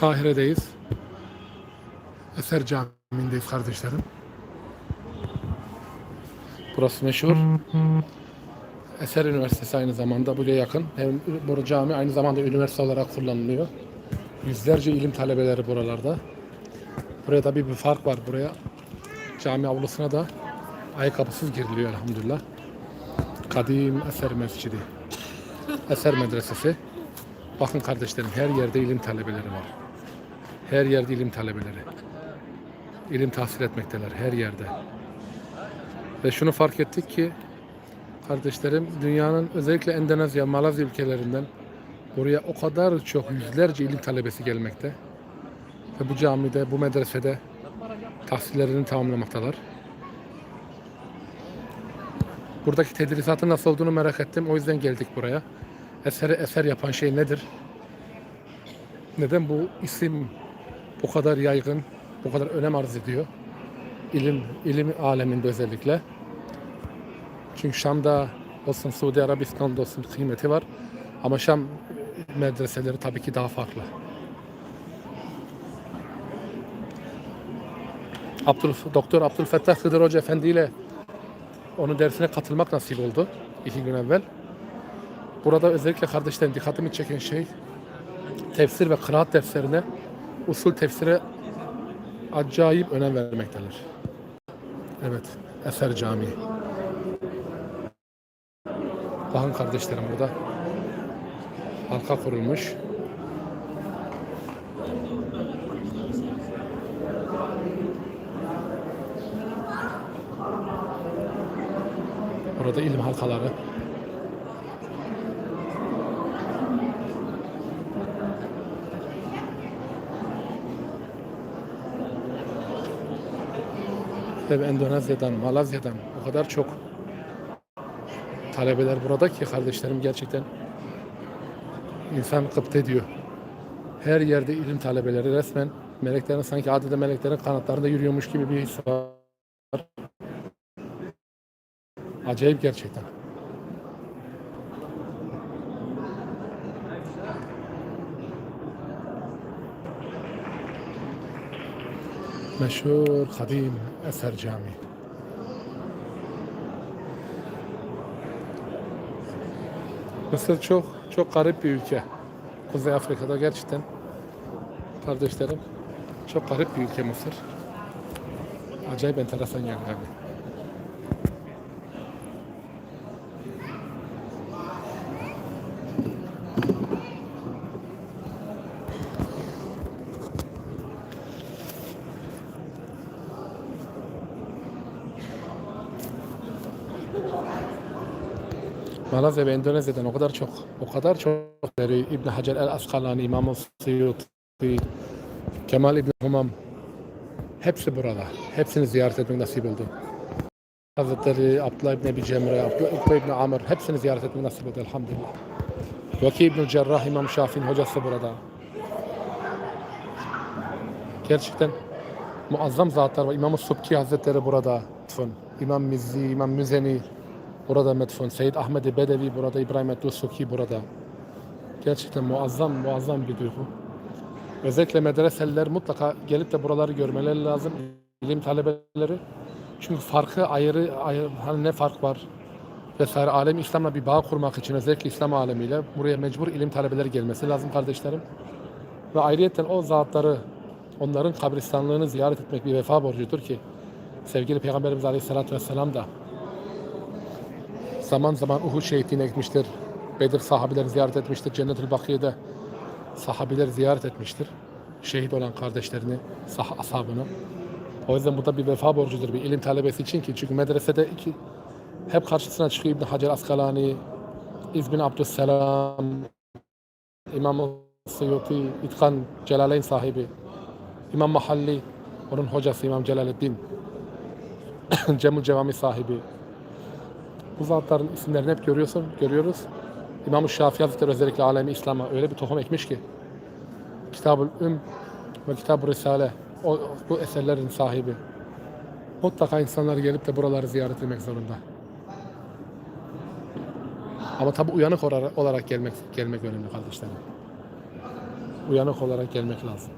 Kahire'deyiz. Eser Camii'ndeyiz kardeşlerim. Burası meşhur. Eser Üniversitesi aynı zamanda buraya yakın. Hem bu cami aynı zamanda üniversite olarak kullanılıyor. Yüzlerce ilim talebeleri buralarda. Buraya da bir, bir fark var buraya. Cami avlusuna da ayakkabısız giriliyor elhamdülillah. Kadim Eser Mescidi. Eser Medresesi. Bakın kardeşlerim her yerde ilim talebeleri var. Her yerde ilim talebeleri. İlim tahsil etmekteler her yerde. Ve şunu fark ettik ki kardeşlerim dünyanın özellikle Endonezya, Malezya ülkelerinden buraya o kadar çok yüzlerce ilim talebesi gelmekte. Ve bu camide, bu medresede tahsillerini tamamlamaktalar. Buradaki tedrisatın nasıl olduğunu merak ettim. O yüzden geldik buraya. Eseri eser yapan şey nedir? Neden bu isim bu kadar yaygın, bu kadar önem arz ediyor? İlim, ilim aleminde özellikle. Çünkü Şam'da olsun Suudi Arabistan'da olsun kıymeti var. Ama Şam medreseleri tabii ki daha farklı. Abdül, Doktor Abdülfettah Hıdır Hoca Efendi ile onun dersine katılmak nasip oldu iki gün evvel. Burada özellikle kardeşlerim dikkatimi çeken şey tefsir ve kıraat derslerine usul tefsire acayip önem vermektedir. Evet, Eser Camii. Bakın kardeşlerim burada halka kurulmuş. Burada ilim halkaları. Ve Endonezya'dan, Malazya'dan o kadar çok talebeler burada ki kardeşlerim gerçekten insan kıpt ediyor. Her yerde ilim talebeleri resmen meleklerin sanki adeta meleklerin kanatlarında yürüyormuş gibi bir his var. Acayip gerçekten. Meşhur kadim Eser Camii. Mısır çok çok garip bir ülke. Kuzey Afrika'da gerçekten kardeşlerim çok garip bir ülke Mısır. Acayip enteresan yani. yani. Malezya ve Endonezya'dan o kadar çok, o kadar çok deri İbn Hacer el Askalani, İmam Suyuti, Kemal İbn Humam hepsi burada. Hepsini ziyaret etmek nasip oldu. Hazretleri Abdullah İbn Ebi Cemre, Abdullah İbn Amr hepsini ziyaret etmek nasip oldu elhamdülillah. Vaki İbn Cerrah, İmam Şafii'nin hocası burada. Gerçekten muazzam zatlar var. İmam Subki Hazretleri burada. İmam Mizzi, İmam Müzeni, Burada metfun. Seyyid Ahmet Bedevi burada. İbrahim Eddusuki burada. Gerçekten muazzam muazzam bir duygu. Özellikle medreseliler mutlaka gelip de buraları görmeleri lazım. İlim talebeleri. Çünkü farkı ayrı, ayrı hani ne fark var vesaire alem İslam'la bir bağ kurmak için özellikle İslam alemiyle buraya mecbur ilim talebeleri gelmesi lazım kardeşlerim. Ve ayrıyeten o zatları onların kabristanlığını ziyaret etmek bir vefa borcudur ki sevgili Peygamberimiz Aleyhisselatü Vesselam da zaman zaman Uhud şehitliğine gitmiştir. Bedir sahabileri ziyaret etmiştir. Cennetül Bakiye'de sahabiler ziyaret etmiştir. Şehit olan kardeşlerini, sah ashabını. O yüzden bu da bir vefa borcudur bir ilim talebesi için ki. Çünkü medresede iki, hep karşısına çıkıyor İbn Hacer Askalani, İzbin Abdüsselam, İmam Suyuti, İtkan Celaleyn sahibi, İmam Mahalli, onun hocası İmam Celaleddin, Cemul Cevami sahibi, bu zatların isimlerini hep görüyorsun, görüyoruz. İmam-ı Şafii Hazretleri özellikle alemi İslam'a öyle bir tohum ekmiş ki Kitab-ül Üm ve Kitab-ı Risale o, bu eserlerin sahibi. Mutlaka insanlar gelip de buraları ziyaret etmek zorunda. Ama tabi uyanık olarak, gelmek gelmek önemli kardeşlerim. uyanık olarak gelmek lazım.